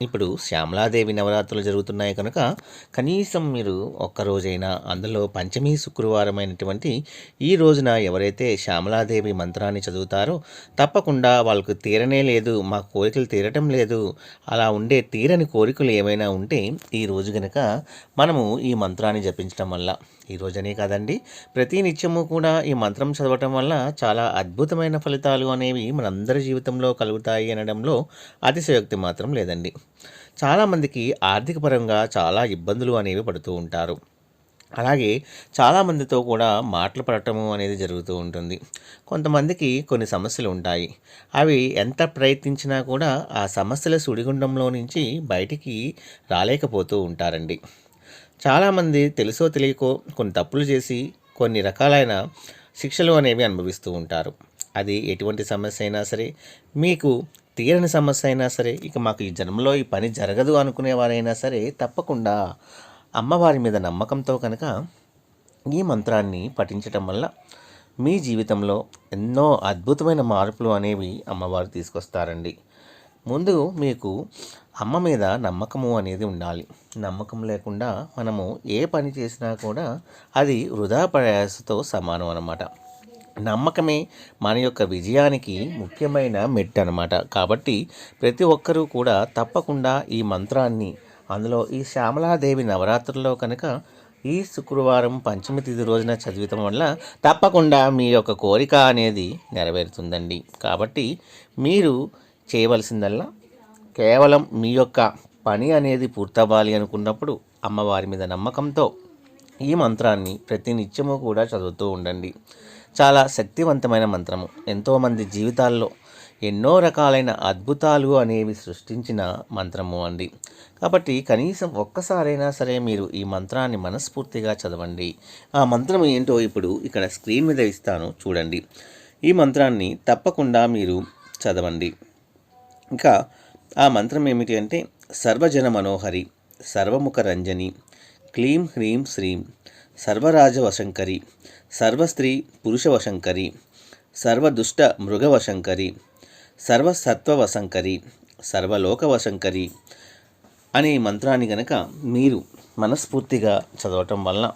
ఇప్పుడు శ్యామలాదేవి నవరాత్రులు జరుగుతున్నాయి కనుక కనీసం మీరు ఒక్కరోజైనా అందులో పంచమి శుక్రవారం అయినటువంటి ఈ రోజున ఎవరైతే శ్యామలాదేవి మంత్రాన్ని చదువుతారో తప్పకుండా వాళ్ళకు తీరనే లేదు మా కోరికలు తీరటం లేదు అలా ఉండే తీరని కోరికలు ఏమైనా ఉంటే ఈ రోజు కనుక మనము ఈ మంత్రాన్ని జపించడం వల్ల ఈ కాదండి. ప్రతి నిత్యము కూడా ఈ మంత్రం చదవటం వల్ల చాలా అద్భుతమైన ఫలితాలు అనేవి మనందరి జీవితంలో కలుగుతాయి అనడంలో అతిశయోక్తి మాత్రం లేదండి. చాలామందికి ఆర్థిక పరంగా చాలా ఇబ్బందులు అనేవి పడుతూ ఉంటారు. అలాగే చాలామందితో కూడా మాటలు పడటము అనేది జరుగుతూ ఉంటుంది. కొంతమందికి కొన్ని సమస్యలు ఉంటాయి. అవి ఎంత ప్రయత్నించినా కూడా ఆ సమస్యల సుడిగుండంలో నుంచి బయటికి రాలేకపోతూ ఉంటారండి. చాలామంది తెలుసో తెలియకో కొన్ని తప్పులు చేసి కొన్ని రకాలైన శిక్షలు అనేవి అనుభవిస్తూ ఉంటారు. అది ఎటువంటి సమస్య అయినా సరే మీకు తీరని సమస్య అయినా సరే ఇక మాకు ఈ జన్మలో ఈ పని జరగదు అనుకునేవారైనా సరే తప్పకుండా అమ్మవారి మీద నమ్మకంతో కనుక ఈ మంత్రాన్ని పఠించటం వల్ల మీ జీవితంలో ఎన్నో అద్భుతమైన మార్పులు అనేవి అమ్మవారు తీసుకొస్తారండి. ముందు మీకు అమ్మ మీద నమ్మకము అనేది ఉండాలి. నమ్మకం లేకుండా మనము ఏ పని చేసినా కూడా అది వృధా ప్రయాసతో సమానం అన్నమాట. నమ్మకమే మన యొక్క విజయానికి ముఖ్యమైన మెట్టు అనమాట కాబట్టి ప్రతి ఒక్కరూ కూడా తప్పకుండా ఈ మంత్రాన్ని అందులో ఈ శ్యామలాదేవి నవరాత్రుల్లో కనుక ఈ శుక్రవారం పంచమి తిథి రోజున చదివితం వల్ల తప్పకుండా మీ యొక్క కోరిక అనేది నెరవేరుతుందండి. కాబట్టి మీరు చేయవలసిందల్లా కేవలం మీ యొక్క పని అనేది పూర్తవ్వాలి అనుకున్నప్పుడు అమ్మవారి మీద నమ్మకంతో ఈ మంత్రాన్ని ప్రతి నిత్యము కూడా చదువుతూ ఉండండి. చాలా శక్తివంతమైన మంత్రము. ఎంతోమంది జీవితాల్లో ఎన్నో రకాలైన అద్భుతాలు అనేవి సృష్టించిన మంత్రము అండి. కాబట్టి కనీసం ఒక్కసారైనా సరే మీరు ఈ మంత్రాన్ని మనస్ఫూర్తిగా చదవండి. ఆ మంత్రం ఏంటో ఇప్పుడు ఇక్కడ స్క్రీన్ మీద ఇస్తాను. చూడండి. ఈ మంత్రాన్ని తప్పకుండా మీరు చదవండి. ఇంకా ఆ మంత్రం ఏమిటి అంటే సర్వజన మనోహరి సర్వముఖ రంజని క్లీం హ్రీం శ్రీం సర్వరాజ వశంకరి సర్వస్త్రీ పురుష వశంకరి సర్వదుష్ట మృగ వశంకరి సర్వసత్వ వశంకరి సర్వలోక వశంకరి అనే మంత్రాన్ని గనక మీరు మనస్ఫూర్తిగా చదవటం వలన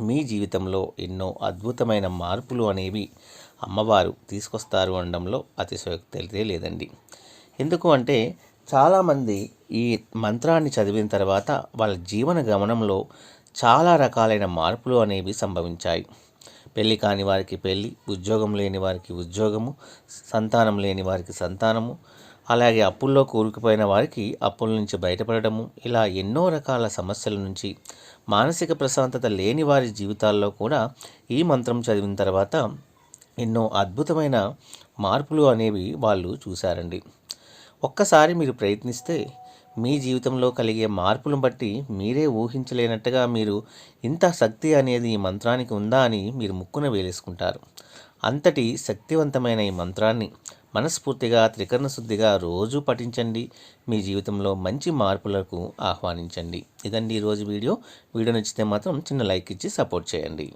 మీ జీవితంలో ఎన్నో అద్భుతమైన మార్పులు అనేవి అమ్మవారు తీసుకొస్తారు అనడంలో అతిశయోక్తి లేదండి ఎందుకు అంటే చాలామంది ఈ మంత్రాన్ని చదివిన తర్వాత వాళ్ళ జీవన గమనంలో చాలా రకాలైన మార్పులు అనేవి సంభవించాయి. పెళ్ళి కాని వారికి పెళ్ళి ఉద్యోగం లేని వారికి ఉద్యోగము సంతానం లేని వారికి సంతానము అలాగే అప్పుల్లో కూరుకుపోయిన వారికి అప్పుల నుంచి బయటపడటము ఇలా ఎన్నో రకాల సమస్యల నుంచి మానసిక ప్రశాంతత లేని వారి జీవితాల్లో కూడా ఈ మంత్రం చదివిన తర్వాత ఎన్నో అద్భుతమైన మార్పులు అనేవి వాళ్ళు చూశారండి. ఒక్కసారి మీరు ప్రయత్నిస్తే మీ జీవితంలో కలిగే మార్పులను బట్టి మీరే ఊహించలేనట్టుగా మీరు ఇంత శక్తి అనేది ఈ మంత్రానికి ఉందా అని మీరు ముక్కున వేలేసుకుంటారు. అంతటి శక్తివంతమైన ఈ మంత్రాన్ని మనస్ఫూర్తిగా త్రికరణ శుద్ధిగా రోజు పఠించండి. మీ జీవితంలో మంచి మార్పులకు ఆహ్వానించండి. ఇదండి ఈరోజు వీడియో. వీడియో నచ్చితే మాత్రం చిన్న లైక్ ఇచ్చి సపోర్ట్ చేయండి.